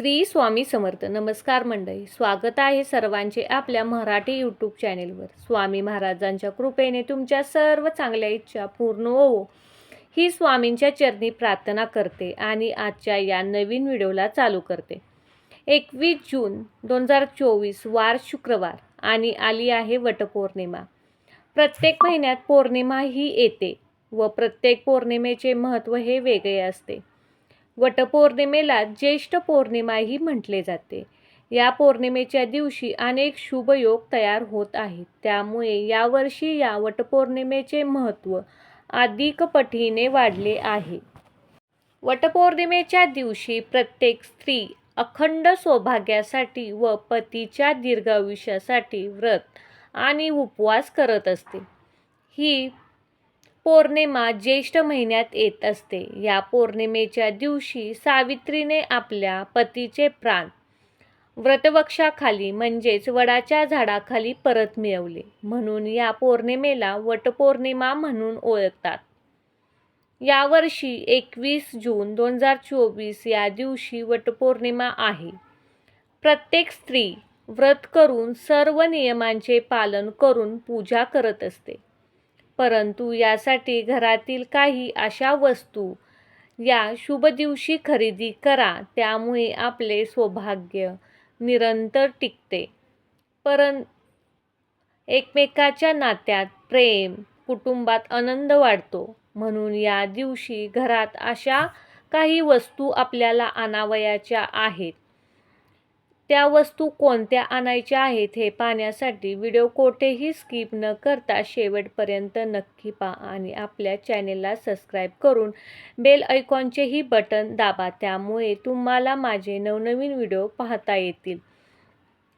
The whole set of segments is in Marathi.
श्री स्वामी समर्थ. नमस्कार मंडळी. स्वागत आहे सर्वांचे आपल्या मराठी यूट्यूब चॅनेलवर स्वामी महाराजांच्या कृपेने तुमच्या सर्व चांगल्या इच्छा पूर्ण होवो. ही स्वामींच्या चरणी प्रार्थना करते आणि आजच्या या नवीन व्हिडिओला चालू करते. एकवीस जून दोन हजार चोवीस वार शुक्रवार आणि आली आहे वटपौर्णिमा. प्रत्येक महिन्यात पौर्णिमा ही येते व प्रत्येक पौर्णिमेचे महत्त्व हे वेगळे असते. वटपौर्णिमेला ज्येष्ठ पौर्णिमाही म्हटले जाते. या पौर्णिमेच्या दिवशी अनेक शुभयोग तयार होत आहेत. त्यामुळे यावर्षी या वटपौर्णिमेचे महत्त्व अधिक पटीने वाढले आहे. वटपौर्णिमेच्या दिवशी प्रत्येक स्त्री अखंड सौभाग्यासाठी व पतीच्या दीर्घायुष्यासाठी व्रत आणि उपवास करत असते. ही पौर्णिमा ज्येष्ठ महिन्यात येत असते. या पौर्णिमेच्या दिवशी सावित्रीने आपल्या पतीचे प्राण व्रतवक्षाखाली म्हणजेच वडाच्या झाडाखाली परत मिळवले. म्हणून या पौर्णिमेला वटपौर्णिमा म्हणून ओळखतात. यावर्षी एकवीस जून दोन हजार चोवीस या दिवशी वटपौर्णिमा आहे. प्रत्येक स्त्री व्रत करून सर्व नियमांचे पालन करून पूजा करत असते. परंतु यासाठी घरातील काही अशा वस्तू या शुभ दिवशी खरेदी करा त्यामुळे आपले सौभाग्य निरंतर टिकते. परं एकमेकाच्या नात्यात प्रेम कुटुंबात आनंद वाढतो. म्हणून या दिवशी घरात अशा काही वस्तू आपल्याला आणावयाच्या आहेत. त्या वस्तू कोणत्या आणायच्या आहेत हे पाहण्यासाठी व्हिडिओ कोठेही स्किप न करता शेवटपर्यंत नक्की पहा आणि आपल्या चॅनेलला सबस्क्राईब करून बेल ऐकॉनचेही बटन दाबा. त्यामुळे तुम्हाला माझे नवनवीन व्हिडिओ पाहता येतील.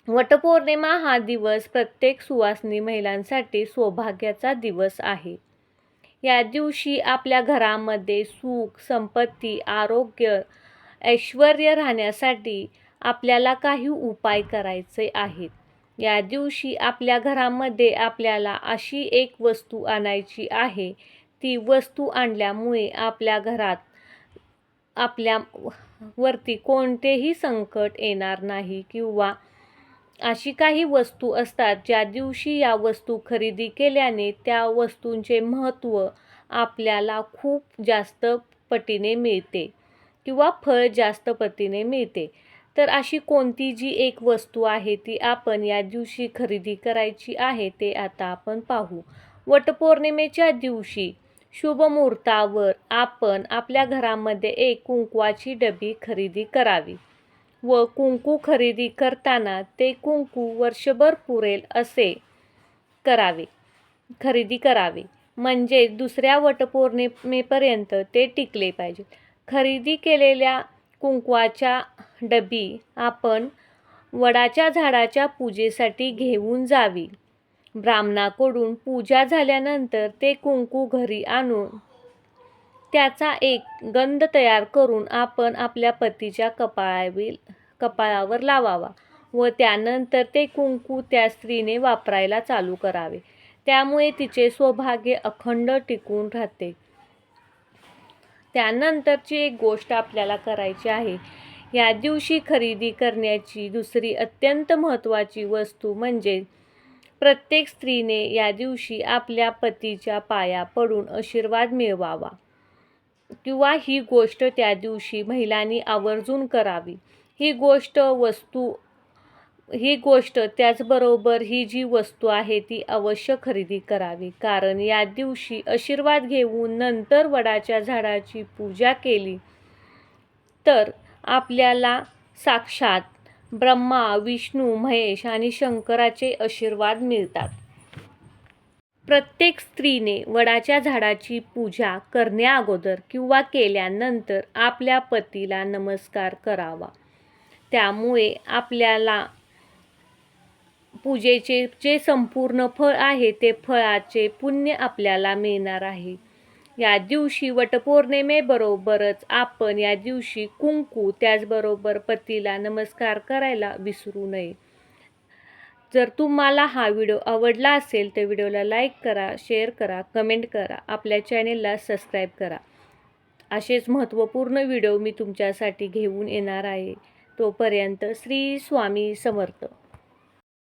वटपौर्णिमा हा दिवस प्रत्येक सुवासनी महिलांसाठी सौभाग्याचा दिवस आहे. या दिवशी आपल्या घरामध्ये सुख संपत्ती आरोग्य ऐश्वर राहण्यासाठी आपल्याला काही उपाय करायचे आहेत. या दिवशी आपल्या घरामध्ये आपल्याला अशी एक वस्तू आणायची आहे. ती वस्तू आणल्यामुळे आपल्या घरात आपल्या वरती कोणतेही संकट येणार नाही किंवा अशी काही वस्तू असतात ज्या दिवशी या वस्तू खरेदी केल्याने त्या वस्तूंचे महत्त्व आपल्याला खूप जास्त पटीने मिळते किंवा फळ जास्त पटीने मिळते. तर अशी कोणती जी एक वस्तू आहे ती आपण या दिवशी खरेदी करायची आहे ते आता आपण पाहू. वटपौर्णिमेच्या दिवशी शुभ मुहूर्तावर आपण आपल्या घरामध्ये एक कुंकवाची डबी खरेदी करावी व कुंकू खरेदी करताना ते कुंकू वर्षभर पुरेल असे करावे खरेदी करावे. म्हणजे दुसऱ्या वटपौर्णिमेपर्यंत ते टिकले पाहिजे. खरेदी केलेल्या कुंकवाच्या डबी आपण वडाच्या झाडाच्या पूजेसाठी घेऊन जावी. ब्राह्मणाकडून पूजा झाल्यानंतर ते कुंकू घरी आणून त्याचा एक गंध तयार करून आपण आपल्या पतीच्या कपाळावी कपाळावर लावावा व त्यानंतर ते कुंकू त्या स्त्रीने वापरायला चालू करावे. त्यामुळे तिचे सौभाग्य अखंड टिकून राहते. त्यानंतरची एक गोष्ट आपल्याला करायची आहे. या दिवशी खरेदी करण्याची दुसरी अत्यंत महत्त्वाची वस्तू म्हणजे प्रत्येक स्त्रीने या दिवशी आपल्या पतीच्या पाया पडून आशीर्वाद मिळवावा. किंवा ही गोष्ट त्या दिवशी महिलांनी आवर्जून करावी. ही गोष्ट वस्तू ही गोष्ट त्याचबरोबर ही जी वस्तू आहे ती अवश्य खरेदी करावी. कारण या दिवशी आशीर्वाद घेऊन नंतर वडाच्या झाडाची पूजा केली तर आपल्याला साक्षात ब्रह्मा विष्णू महेश आणि शंकराचे आशीर्वाद मिळतात. प्रत्येक स्त्रीने वडाच्या झाडाची पूजा करण्याअगोदर किंवा केल्यानंतर आपल्या पतीला नमस्कार करावा. त्यामुळे आपल्याला पूजेचे जे संपूर्ण फळ आहे ते फळाचे पुण्य आपल्याला मिळणार आहे. या दिवशी वटपौर्णिमेबरोबरच आपण या दिवशी कुंकू त्याचबरोबर पतीला नमस्कार करायला विसरू नये. जर तुम्हाला हा व्हिडिओ आवडला असेल तर व्हिडिओला लाईक करा शेअर करा कमेंट करा आपल्या चॅनेलला सबस्क्राईब करा. असेच महत्त्वपूर्ण व्हिडिओ मी तुमच्यासाठी घेऊन येणार आहे. तोपर्यंत श्री स्वामी समर्थ.